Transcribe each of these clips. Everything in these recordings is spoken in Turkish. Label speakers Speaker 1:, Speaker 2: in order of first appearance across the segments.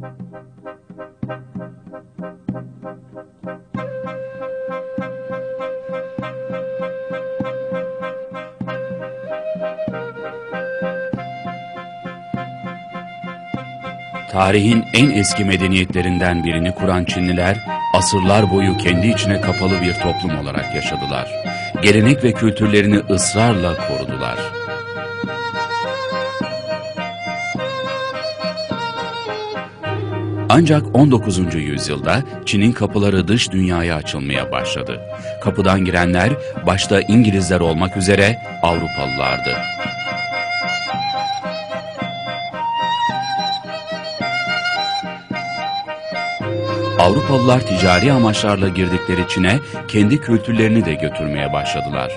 Speaker 1: Tarihin en eski medeniyetlerinden birini kuran Çinliler, asırlar boyu kendi içine kapalı bir toplum olarak yaşadılar. Gelenek ve kültürlerini ısrarla korudular. Ancak 19. yüzyılda Çin'in kapıları dış dünyaya açılmaya başladı. Kapıdan girenler başta İngilizler olmak üzere Avrupalılardı. Avrupalılar ticari amaçlarla girdikleri Çin'e kendi kültürlerini de götürmeye başladılar.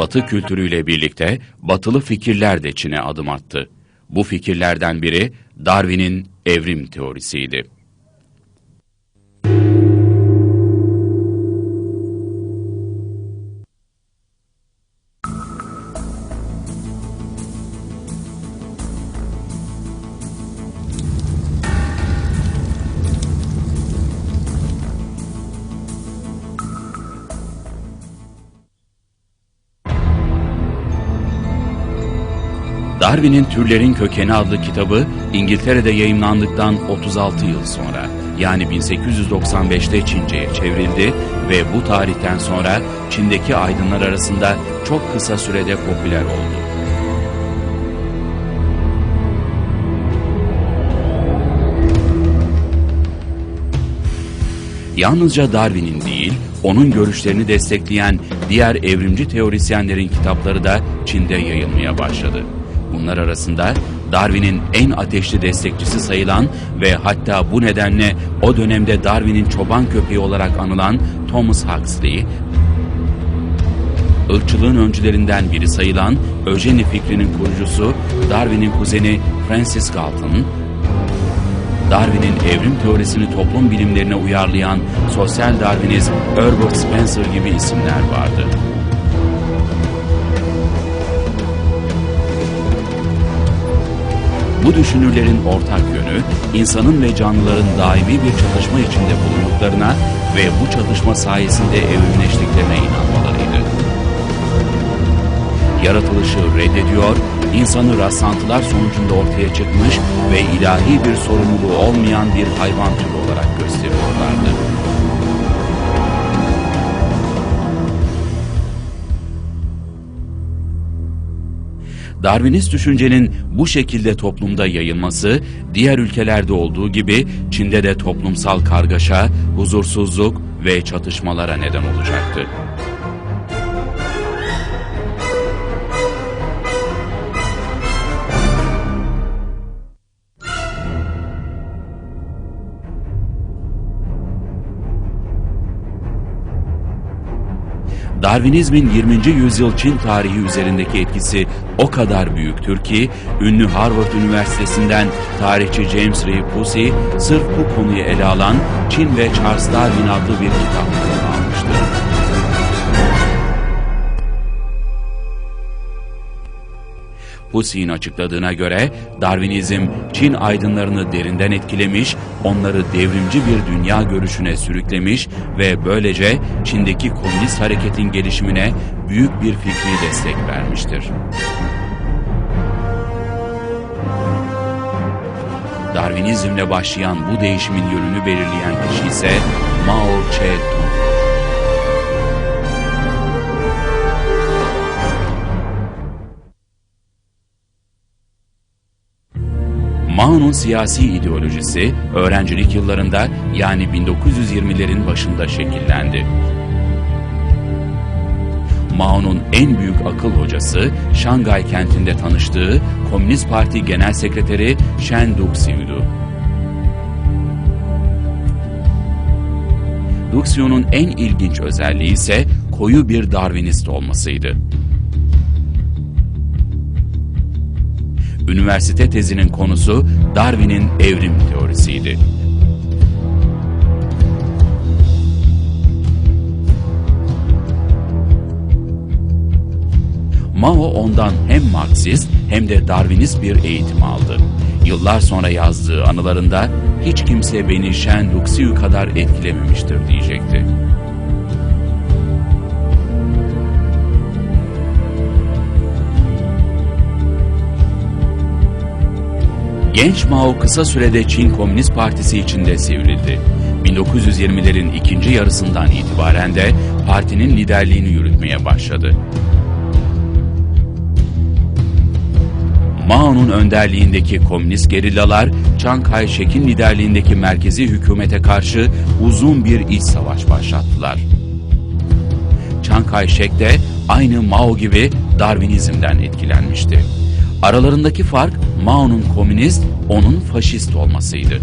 Speaker 1: Batı kültürüyle birlikte batılı fikirler de Çin'e adım attı. Bu fikirlerden biri Darwin'in evrim teorisiydi. Darwin'in Türlerin Kökeni adlı kitabı İngiltere'de yayımlandıktan 36 yıl sonra yani 1895'te Çince'ye çevrildi ve bu tarihten sonra Çin'deki aydınlar arasında çok kısa sürede popüler oldu. Yalnızca Darwin'in değil, onun görüşlerini destekleyen diğer evrimci teorisyenlerin kitapları da Çin'de yayılmaya başladı. Bunlar arasında Darwin'in en ateşli destekçisi sayılan ve hatta bu nedenle o dönemde Darwin'in çoban köpeği olarak anılan Thomas Huxley, ırkçılığın öncülerinden biri sayılan Öjeni fikrinin kurucusu Darwin'in kuzeni Francis Galton, Darwin'in evrim teorisini toplum bilimlerine uyarlayan sosyal Darwinist Herbert Spencer gibi isimler vardı. Bu düşünürlerin ortak yönü, insanın ve canlıların daimi bir çatışma içinde bulunduklarına ve bu çatışma sayesinde evrimleştiklerine inanmalarıydı. Yaratılışı reddediyor, insanı rastlantılar sonucunda ortaya çıkmış ve ilahi bir sorumluluğu olmayan bir hayvan türü olarak gösteriyorlardı. Darwinist düşüncenin bu şekilde toplumda yayılması, diğer ülkelerde olduğu gibi Çin'de de toplumsal kargaşa, huzursuzluk ve çatışmalara neden olacaktı. Darwinizmin 20. yüzyıl Çin tarihi üzerindeki etkisi o kadar büyüktür ki ünlü Harvard Üniversitesi'nden tarihçi James Ray Pusey sırf bu konuyu ele alan Çin ve Charles Darwin adlı bir kitap Pusey'in açıkladığına göre Darwinizm Çin aydınlarını derinden etkilemiş, onları devrimci bir dünya görüşüne sürüklemiş ve böylece Çin'deki komünist hareketin gelişimine büyük bir fikri destek vermiştir. Darwinizmle başlayan bu değişimin yönünü belirleyen kişi ise Mao Zedong. Mao'nun siyasi ideolojisi öğrencilik yıllarında yani 1920'lerin başında şekillendi. Mao'nun en büyük akıl hocası Şangay kentinde tanıştığı Komünist Parti Genel Sekreteri Shen Duxiu'du. Duxiu'nun en ilginç özelliği ise koyu bir Darwinist olmasıydı. Üniversite tezinin konusu Darwin'in evrim teorisiydi. Mao ondan hem Marksist hem de Darwinist bir eğitim aldı. Yıllar sonra yazdığı anılarında hiç kimse beni Shen Luxiu kadar etkilememiştir diyecekti. Genç Mao kısa sürede Çin Komünist Partisi içinde sivrildi. 1920'lerin ikinci yarısından itibaren de partinin liderliğini yürütmeye başladı. Mao'nun önderliğindeki komünist gerillalar, Chiang Kai-shek'in liderliğindeki merkezi hükümete karşı uzun bir iç savaş başlattılar. Chiang Kai-shek de aynı Mao gibi Darwinizmden etkilenmişti. Aralarındaki fark Mao'nun komünist, onun faşist olmasıydı.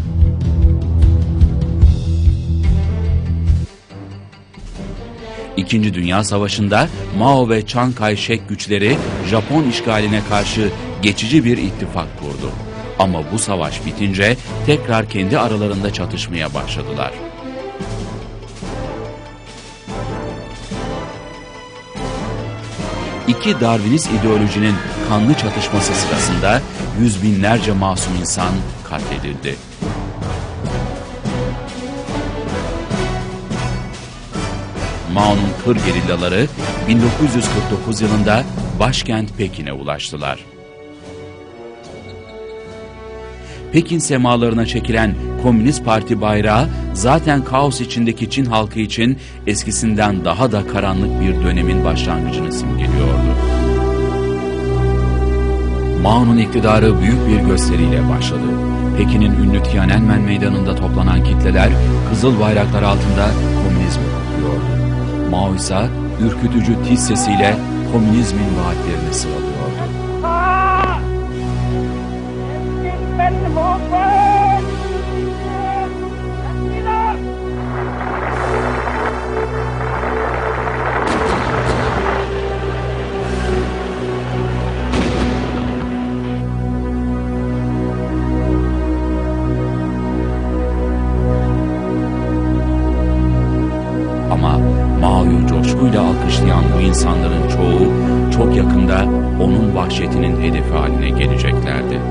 Speaker 1: İkinci Dünya Savaşı'nda Mao ve Chiang Kai-shek güçleri Japon işgaline karşı geçici bir ittifak kurdu. Ama bu savaş bitince tekrar kendi aralarında çatışmaya başladılar. İki Darwinist ideolojinin kanlı çatışması sırasında yüz binlerce masum insan katledildi. Mao'nun kır gerillaları 1949 yılında başkent Pekin'e ulaştılar. Pekin semalarına çekilen Komünist Parti bayrağı zaten kaos içindeki Çin halkı için eskisinden daha da karanlık bir dönemin başlangıcını simgeliyordu. Mao'nun iktidarı büyük bir gösteriyle başladı. Pekin'in ünlü Tiananmen meydanında toplanan kitleler kızıl bayraklar altında komünizmi kutluyordu. Mao ise ürkütücü tiz sesiyle komünizmin vaatlerini sıralıyordu. Alkışlayan bu insanların çoğu çok yakında onun vahşetinin hedefi haline geleceklerdi.